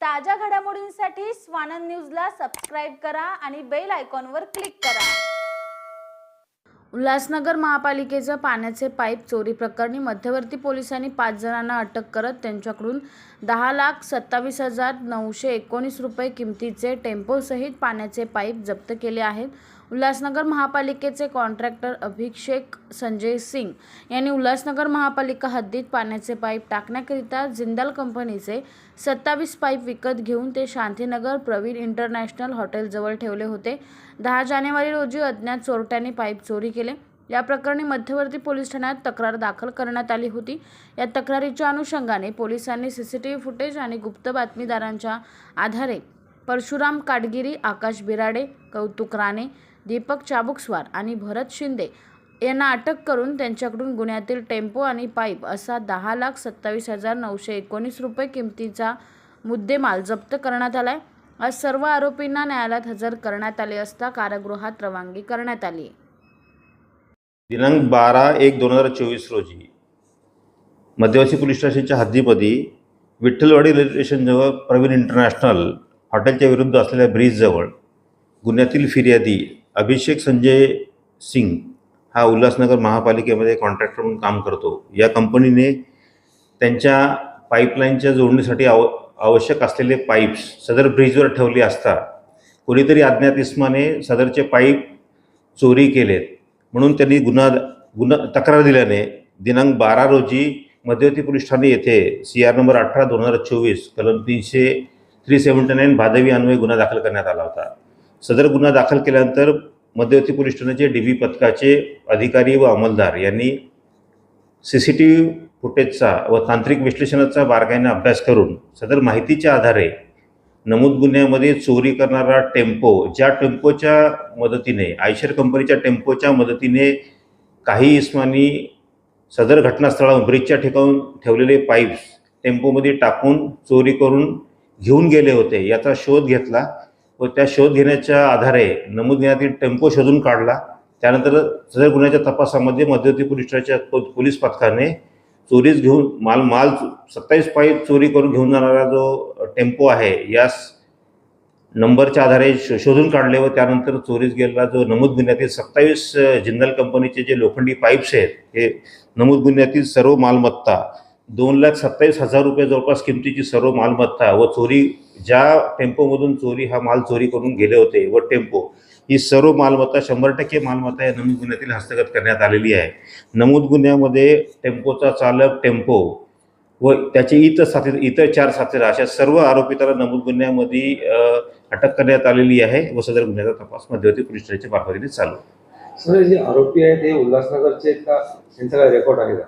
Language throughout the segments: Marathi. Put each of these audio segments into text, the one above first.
ताज्या घडामोडींसाठी स्वानंद न्यूजला सबस्क्राईब करा आणि बेल आयकॉनवर क्लिक करा. उल्हासनगर महापालिकेचं पाण्याचे पाईप चोरी प्रकरणी मध्यवर्ती पोलिसांनी पाच जणांना अटक करत त्यांच्याकडून दहा लाख सत्तावीस हजार नऊशे एकोणीस रुपये किमतीचे टेम्पोसहित पाण्याचे पाईप जप्त केले आहेत. उल्हासनगर महापालिकेचे कॉन्ट्रॅक्टर अभिषेक संजय सिंग यांनी उल्हासनगर महापालिका हद्दीत पाण्याचे पाईप टाकण्याकरिता जिंदाल कंपनीचे सत्तावीस पाईप विकत घेऊन ते शांतीनगर प्रवीण इंटरनॅशनल हॉटेलजवळ ठेवले होते. दहा जानेवारी रोजी अज्ञात चोरट्यांनी पाईप चोरी केले. या प्रकरणी मध्यवर्ती पोलीस ठाण्यात तक्रार दाखल करण्यात आली होती. या तक्रारीच्या अनुषंगाने पोलिसांनी सीसीटीव्ही फुटेज आणि गुप्त बातमीदारांच्या आधारे परशुराम काटगिरी आकाश बिराडे कौतुक राणे दीपक चाबुकस्वार आणि भरत शिंदे यांना अटक करून त्यांच्याकडून गुन्ह्यातील टेम्पो आणि पाईप असा दहा लाख सत्तावीस हजार नऊशे एकोणीस रुपये किमतीचा मुद्देमाल जप्त करण्यात आला आहे आज सर्व आरोपींना न्यायालयात हजर करण्यात आले असता कारागृहात रवानगी करण्यात आली. दिनांक बारा एक दोन हजार चोवीस रोजी मध्यवर्ती पोलीस स्टेशनच्या हद्दीमध्ये विठ्ठलवाडी रेल्वे स्टेशनजवळ प्रवीण इंटरनॅशनल हॉटेलच्या विरुद्ध असलेल्या ब्रिजजवळ गुन्ह्यातील फिर्यादी अभिषेक संजय सिंग हा उल्हासनगर महापालिकेमध्ये कॉन्ट्रॅक्टर म्हणून काम करतो. या कंपनीने त्यांच्या पाईपलाईनच्या जोडणीसाठी आव आवश्यक असलेले पाईप्स सदर ब्रिजवर ठेवले असता कोणीतरी अज्ञात इस्माने सदरचे पाईप चोरी केलेत. म्हणून त्यांनी गुन्हा गुन्हा तक्रार दिल्याने दिनांक बारा रोजी मध्यवर्ती पोलीस ठाणे येथे सी आर नंबर अठरा दोन हजार चोवीस कलम तीनशे थ्री सेवन्टी नाईन भादवी अन्वये गुन्हा दाखल करण्यात आला होता. सदर गुन्हा दाखल केल्यानंतर मध्यवर्ती पोलीस ठाण्याचे डी व्ही पथकाचे अधिकारी व अंमलदार यांनी सी सी टी व्ही फुटेजचा व तांत्रिक विश्लेषणाचा बारकाईने अभ्यास करून सदर माहितीच्या आधारे नमूद गुन्ह्यामध्ये चोरी करणारा टेम्पो ज्या टेम्पोच्या मदतीने आयशर कंपनीच्या टेम्पोच्या मदतीने काही इस्मानी सदर घटनास्थळावर ब्रिजच्या ठिकाणून ठेवलेले पाईप्स टेम्पोमध्ये टाकून चोरी करून घेऊन गेले होते. याचा शोध घेतला. व त्या शोध घेण्याच्या आधारे नमूद गुन्ह्यातील टेम्पो शोधून काढला. त्यानंतर सदर गुन्ह्याच्या तपासामध्ये मध्यवर्ती पोलीस पोलीस पथकाने चोरीस घेऊन माल माल सत्तावीस पाईप चोरी करून घेऊन जाणारा जो टेम्पो आहे यास नंबरच्या आधारे शो शोधून काढले व त्यानंतर चोरीस गेलेला जो नमूद गुन्ह्यातील सत्तावीस जिंदल कंपनीचे जे लोखंडी पाईप्स आहेत हे नमूद गुन्ह्यातील सर्व मालमत्ता दोन लाख सत्तावीस हजार रुपये जवळपास किमतीची सर्व मालमत्ता व चोरी ज्या टेम्पोमधून चोरी हा माल चोरी करून गेले होते व टेम्पो ही सर्व मालमत्ता शंभर टक्के मालमत्ता या नमूद गुन्ह्यातील हस्तगत करण्यात आलेली आहे. नमूद गुन्ह्यामध्ये टेम्पोचा चालक टेम्पो व त्याचे इतर साथी इतर चार साथीदार अशा सर्व आरोपितांना नमूद गुन्ह्यामध्ये अटक करण्यात आलेली आहे व सदर गुन्ह्याचा तपास मध्यवर्ती पोलीस स्टेशनच्या मार्फतीने चालू सर जे आरोपी आहेत ते उल्हासनगरचे का? त्यांचा काय रेकॉर्ड आहे का?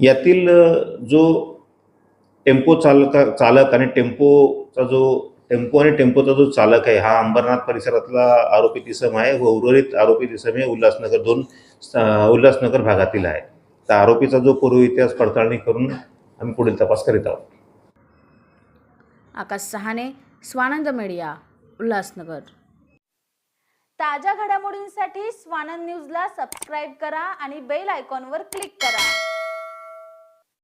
यातील जो टेम्पो चालका चालक आणि टेम्पोचा जो टेम्पो आणि टेम्पोचा जो चालक आहे हा अंबरनाथ परिसरातला आरोपी इसम आहे. व उर्वरित आरोपी इसम हे उल्हासनगर दोन उल्हासनगर भागातील आहे. तर आरोपीचा जो पूर्व इतिहास पडताळणी करून आम्ही पुढील तपास करीत आहोत. आकाश सहाने स्वानंद मीडिया उल्हासनगर. ताज्या घडामोडींसाठी स्वानंद न्यूजला सबस्क्राईब करा आणि बेल आयकॉनवर क्लिक करा.